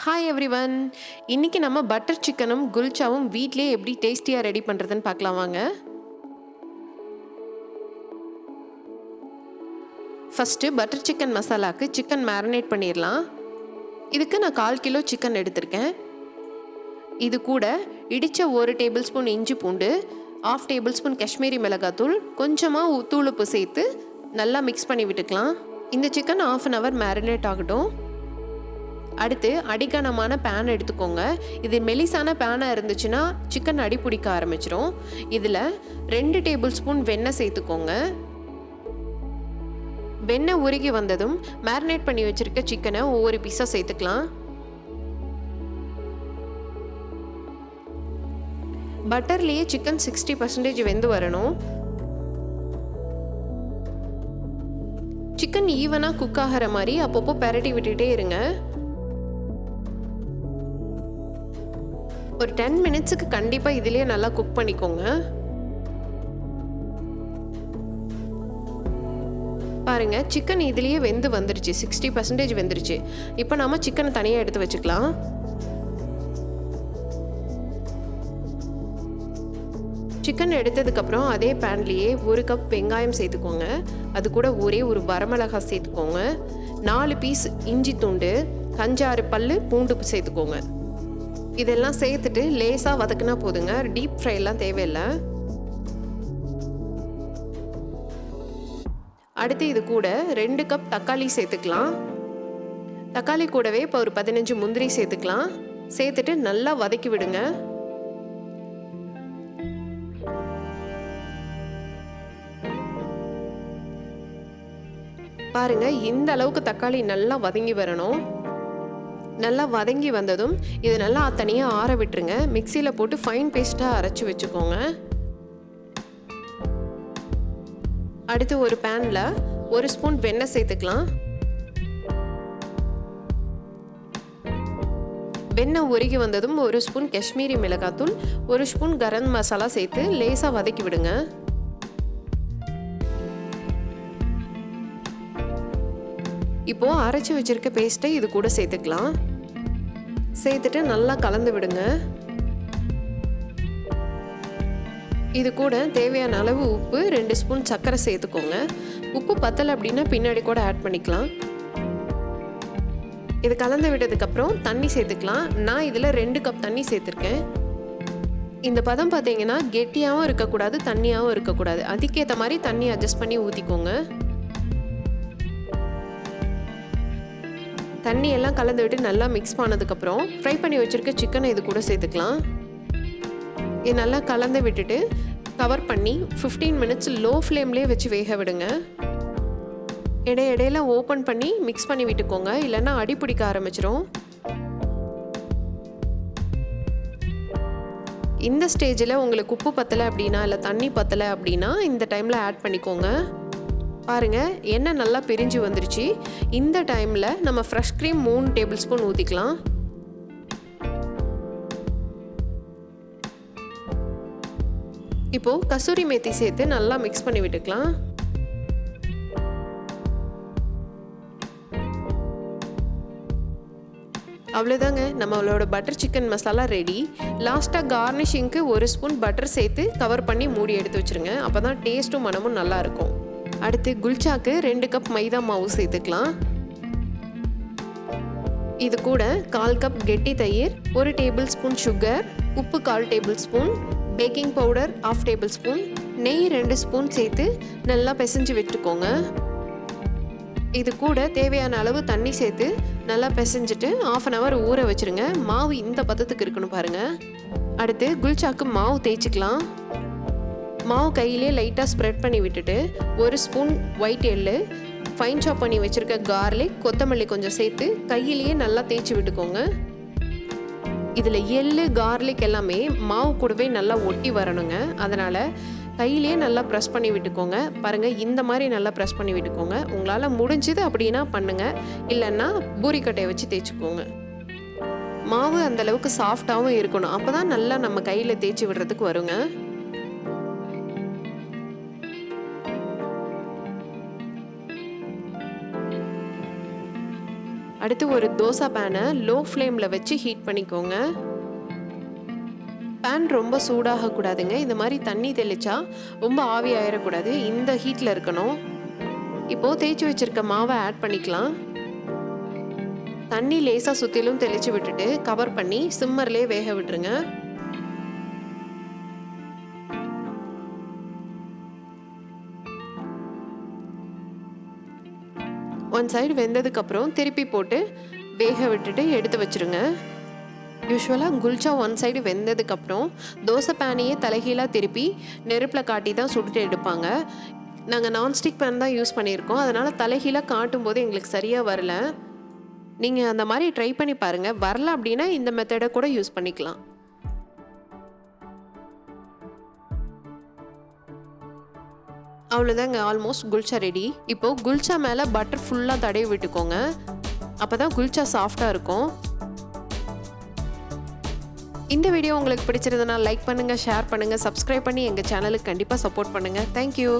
Hi every one இன்னைக்கு நம்ம butter சிக்கனும் குல்ச்சாவும் வீட்லேயே எப்படி டேஸ்டியாக ரெடி பண்ணுறதுன்னு பார்க்கலாம் வாங்க. ஃபஸ்ட்டு பட்டர் சிக்கன் மசாலாவுக்கு சிக்கன் மேரினேட் பண்ணிடலாம். இதுக்கு நான் கால் கிலோ சிக்கன் எடுத்திருக்கேன். இது கூட இடித்த ஒரு டேபிள் ஸ்பூன் இஞ்சி பூண்டு ஆஃப் டேபிள் ஸ்பூன் காஷ்மீரி மிளகாத்தூள் கொஞ்சமாக தூளுப்பு சேர்த்து நல்லா மிக்ஸ் பண்ணி விட்டுக்கலாம். இந்த chicken half an hour marinate ஆகட்டும். அடுத்து அடிக்கனமான பேன் எடுத்துக்கோங்க. இது மெலிசான பேனாக இருந்துச்சுன்னா சிக்கன் அடி பிடிக்க ஆரம்பிச்சிரும். இதில் ரெண்டு டேபிள் ஸ்பூன் வெண்ணெய் சேர்த்துக்கோங்க. வெண்ணெய் உருகி வந்ததும் மேரினேட் பண்ணி வச்சுருக்க சிக்கனை ஒவ்வொரு பீஸாக சேர்த்துக்கலாம். பட்டர்லேயே சிக்கன் சிக்ஸ்டி பர்சன்டேஜ் வெந்து வரணும். சிக்கன் ஈவனாக குக் ஆகிற மாதிரி அப்பப்போ பெரட்டி விட்டுட்டே இருங்க. ஒரு டென் மினிட்ஸுக்கு கண்டிப்பாக இதுலேயே நல்லா குக் பண்ணிக்கோங்க. பாருங்க சிக்கன் இதுலேயே வெந்து வந்துருச்சு. சிக்ஸ்டி பர்சன்டேஜ் வெந்துருச்சு. இப்போ நாம சிக்கனை தனியாக எடுத்து வச்சுக்கலாம். சிக்கன் எடுத்ததுக்கப்புறம் அதே பேன்லேயே ஒரு கப் வெங்காயம் சேர்த்துக்கோங்க. அது கூட ஒரே ஒரு வரமிளகாய் சேர்த்துக்கோங்க. நாலு பீஸ் இஞ்சி துண்டு அஞ்சாறு பல் பூண்டு சேர்த்துக்கோங்க. இதெல்லாம் சேர்த்துட்டு லேசாக வதக்குனா போதுங்க. டீப் ஃப்ரைலாம் தேவையில்லை. அடுத்து இது கூட ரெண்டு கப் தக்காளி சேர்த்துக்கலாம். தக்காளி கூடவே இப்போ ஒரு பதினஞ்சு முந்திரி சேர்த்துக்கலாம். சேர்த்துட்டு நல்லா வதக்கி விடுங்க. பாருங்க இந்த அளவுக்கு தக்காளி நல்லா வதங்கி வரணும். நல்லா வதங்கி வந்ததும் இது நல்லா தனியாக ஆற விட்டுருங்க. மிக்சியில் போட்டு ஃபைன் பேஸ்ட்டாக அரைச்சி வச்சுக்கோங்க. அடுத்து ஒரு பேனில் ஒரு ஸ்பூன் வெண்ணெய் சேர்த்துக்கலாம். வெண்ணெய் உருகி வந்ததும் ஒரு ஸ்பூன் காஷ்மீரி மிளகாத்தூள் ஒரு ஸ்பூன் கரம் மசாலா சேர்த்து லேசாக வதக்கி விடுங்க. இப்போ அரைச்சி வச்சிருக்க பேஸ்ட்டை இது கூட சேர்த்துக்கலாம். சேர்த்துட்டு நல்லா கலந்து விடுங்க. இது கூட தேவையான அளவு உப்பு ரெண்டு ஸ்பூன் சர்க்கரை சேர்த்துக்கோங்க. உப்பு பத்தலை அப்படின்னா பின்னாடி கூட ஆட் பண்ணிக்கலாம். இது கலந்து விட்டதுக்கப்புறம் தண்ணி சேர்த்துக்கலாம். நான் இதில் ரெண்டு கப் தண்ணி சேர்த்துருக்கேன். இந்த பதம் பார்த்தீங்கன்னா கெட்டியாகவும் இருக்கக்கூடாது தண்ணியாகவும் இருக்கக்கூடாது. அதுக்கேற்ற மாதிரி தண்ணி அட்ஜஸ்ட் பண்ணி ஊற்றிக்கோங்க தண்ணி எல்லாம் கலந்து விட்டு நல்லா மிக்ஸ் பண்ணதுக்கப்புறம் ஃப்ரை பண்ணி வச்சுருக்க சிக்கனை இது கூட சேர்த்துக்கலாம். இது நல்லா கலந்து விட்டுட்டு கவர் பண்ணி ஃபிஃப்டீன் மினிட்ஸ் லோ ஃப்ளேம்லேயே வச்சு வேக விடுங்க. இடை இடையில ஓப்பன் பண்ணி மிக்ஸ் பண்ணி விட்டுக்கோங்க. இல்லைன்னா அடி பிடிக்க ஆரம்பிச்சிரும். இந்த ஸ்டேஜில் உங்களுக்கு உப்பு பத்தலை அப்படின்னா இல்லை தண்ணி பத்தலை அப்படின்னா இந்த டைமில் ஆட் பண்ணிக்கோங்க. பாருங்க எண்ணெய் நல்லா பிரிஞ்சு வந்துருச்சு. இந்த டைமில் நம்ம ஃப்ரெஷ் க்ரீம் மூணு டேபிள் ஸ்பூன் ஊற்றிக்கலாம் இப்போது கசூரி மேத்தி சேர்த்து நல்லா மிக்ஸ் பண்ணி விட்டுக்கலாம். அவ்வளோதாங்க நம்மளோட பட்டர் சிக்கன் மசாலா ரெடி லாஸ்ட்டாக கார்னிஷிங்க்கு ஒரு ஸ்பூன் பட்டர் சேர்த்து கவர் பண்ணி மூடி எடுத்து வச்சுருங்க. அப்போ தான் டேஸ்ட்டும் மனமும் நல்லாயிருக்கும் அடுத்து குல்ச்சாக்கு ரெண்டு கப் மைதா மாவு சேர்த்துக்கலாம். இது கூட கால் கப் கெட்டி தயிர் ஒரு டேபிள் ஸ்பூன் சுகர் உப்பு கால் tablespoon baking powder half tablespoon நெய் ரெண்டு ஸ்பூன் சேர்த்து நல்லா பிசைஞ்சு விட்டுக்கோங்க. இது கூட தேவையான அளவு தண்ணி சேர்த்து நல்லா பிசைஞ்சிட்டு ஆஃப் அன் ஹவர் ஊற வச்சுருங்க. மாவு இந்த பதத்துக்கு இருக்கணும் பாருங்கள் அடுத்து குல்ச்சாக்கு மாவு தேய்ச்சிக்கலாம். மாவு கையிலே லைட்டாக ஸ்ப்ரெட் பண்ணி விட்டுட்டு ஒரு ஸ்பூன் ஒயிட் எள்ளு ஃபைன் சாப் பண்ணி வச்சுருக்க கார்லிக் கொத்தமல்லி கொஞ்சம் சேர்த்து கையிலேயே நல்லா தேய்ச்சி விட்டுக்கோங்க. இதில் எள்ளு கார்லிக் எல்லாமே மாவு கூடவே நல்லா ஒட்டி வரணுங்க. அதனால் கையிலேயே நல்லா ப்ரெஸ் பண்ணி விட்டுக்கோங்க. பாருங்கள் இந்த மாதிரி நல்லா ப்ரெஸ் பண்ணி விட்டுக்கோங்க. உங்களால் முடிஞ்சது அப்படின்னா பண்ணுங்கள் இல்லைன்னா பூரிக்கட்டையை வச்சு தேய்ச்சிக்கோங்க. மாவு அந்தளவுக்கு சாஃப்டாகவும் இருக்கணும். அப்போ தான் நல்லா நம்ம கையில் தேய்ச்சி விடுறதுக்கு வருங்க. அடுத்து ஒரு தோசை பேனை லோ ஃப்ளேமில் வச்சு ஹீட் பண்ணிக்கோங்க. பேன் ரொம்ப சூடாகக்கூடாதுங்க. இந்த மாதிரி தண்ணி தெளிச்சா ரொம்ப ஆவி ஆயிடக்கூடாது இந்த ஹீட்டில் இருக்கணும். இப்போது தேய்ச்சி வச்சுருக்க மாவை ஆட் பண்ணிக்கலாம். தண்ணி லேசாக சுற்றிலும் தெளித்து விட்டுட்டு கவர் பண்ணி சிம்மர்லேயே வேக விட்டுருங்க. ஒன் சைடு வெந்ததுக்கப்புறம் திருப்பி போட்டு வேக விட்டுட்டு எடுத்து வச்சுருங்க. யூஸ்வலாக குல்ச்சா ஒன் சைடு வெந்ததுக்கப்புறம் தோசை பேனையே தலைகீழாக திருப்பி நெருப்பில் காட்டி தான் சுட்டுட்டு எடுப்பாங்க. நாங்கள் நான்ஸ்டிக் பேன் தான் யூஸ் பண்ணியிருக்கோம். அதனால் தலைகீழாக காட்டும் போது எங்களுக்கு சரியாக வரல. நீங்கள் அந்த மாதிரி ட்ரை பண்ணி பாருங்கள் வரல அப்படின்னா இந்த மெத்தடை கூட யூஸ் பண்ணிக்கலாம். அவ்வளோதாங்க ஆல்மோஸ்ட் குல்ச்சா ரெடி இப்போது குல்ச்சா மேலே பட்டர் ஃபுல்லாக தடவி விட்டுக்கோங்க. அப்போ தான் குல்ச்சா சாஃப்டாக இருக்கும். இந்த வீடியோ உங்களுக்கு பிடிச்சிருந்தனா லைக் பண்ணுங்கள் ஷேர் பண்ணுங்கள் சப்ஸ்கிரைப் பண்ணி எங்கள் சேனலுக்கு கண்டிப்பாக சப்போர்ட் பண்ணுங்கள் தேங்க்யூ